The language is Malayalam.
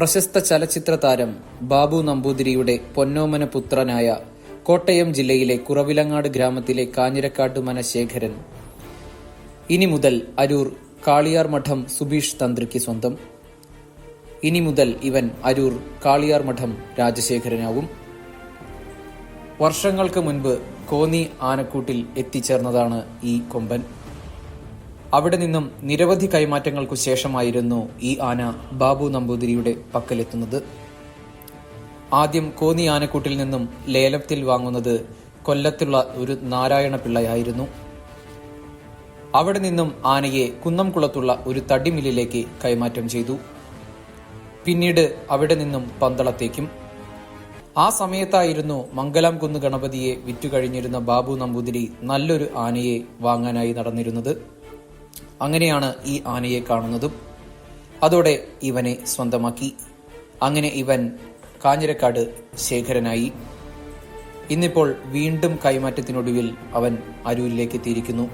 പ്രശസ്ത ചലച്ചിത്ര താരം ബാബു നമ്പൂതിരിയുടെ പൊന്നോമന പുത്രനായ കോട്ടയം ജില്ലയിലെ കുറവിലങ്ങാട് ഗ്രാമത്തിലെ കാഞ്ഞിരക്കാട്ട് മനശേഖരൻ. ഇനി മുതൽ അരൂർ കാളിയാർ മഠം സുബീഷ് തന്ത്രിക്ക് സ്വന്തം. ഇനി മുതൽ ഇവൻ അരൂർ കാളിയാർ മഠം രാജശേഖരനാവും. വർഷങ്ങൾക്ക് മുൻപ് കോന്നി ആനക്കൂട്ടിൽ എത്തിച്ചേർന്നതാണ് ഈ കൊമ്പൻ. അവിടെ നിന്നും നിരവധി കൈമാറ്റങ്ങൾക്കു ശേഷമായിരുന്നു ഈ ആന ബാബു നമ്പൂതിരിയുടെ പക്കലെത്തുന്നത്. ആദ്യം കോന്നി ആനക്കൂട്ടിൽ നിന്നും ലേലത്തിൽ വാങ്ങുന്നത് കൊല്ലത്തുള്ള ഒരു നാരായണ പിള്ളയായിരുന്നു. അവിടെ നിന്നും ആനയെ കുന്നംകുളത്തുള്ള ഒരു തടിമില്ലിലേക്ക് കൈമാറ്റം ചെയ്തു. പിന്നീട് അവിടെ നിന്നും പന്തളത്തേക്കും. ആ സമയത്തായിരുന്നു മംഗലാം കുന്ന് ഗണപതിയെ വിറ്റുകഴിഞ്ഞിരുന്ന ബാബു നമ്പൂതിരി നല്ലൊരു ആനയെ വാങ്ങാനായി നടന്നിരുന്നത്. അങ്ങനെയാണ് ഈ ആനയെ കാണുന്നതും. അതോടെ ഇവനെ സ്വന്തമാക്കി. അങ്ങനെ ഇവൻ കാഞ്ഞിരക്കാട് ശേഖരനായി. ഇന്നിപ്പോൾ വീണ്ടും കൈമാറ്റത്തിനൊടുവിൽ അവൻ അരൂരിലേക്ക് എത്തിയിരിക്കുന്നു.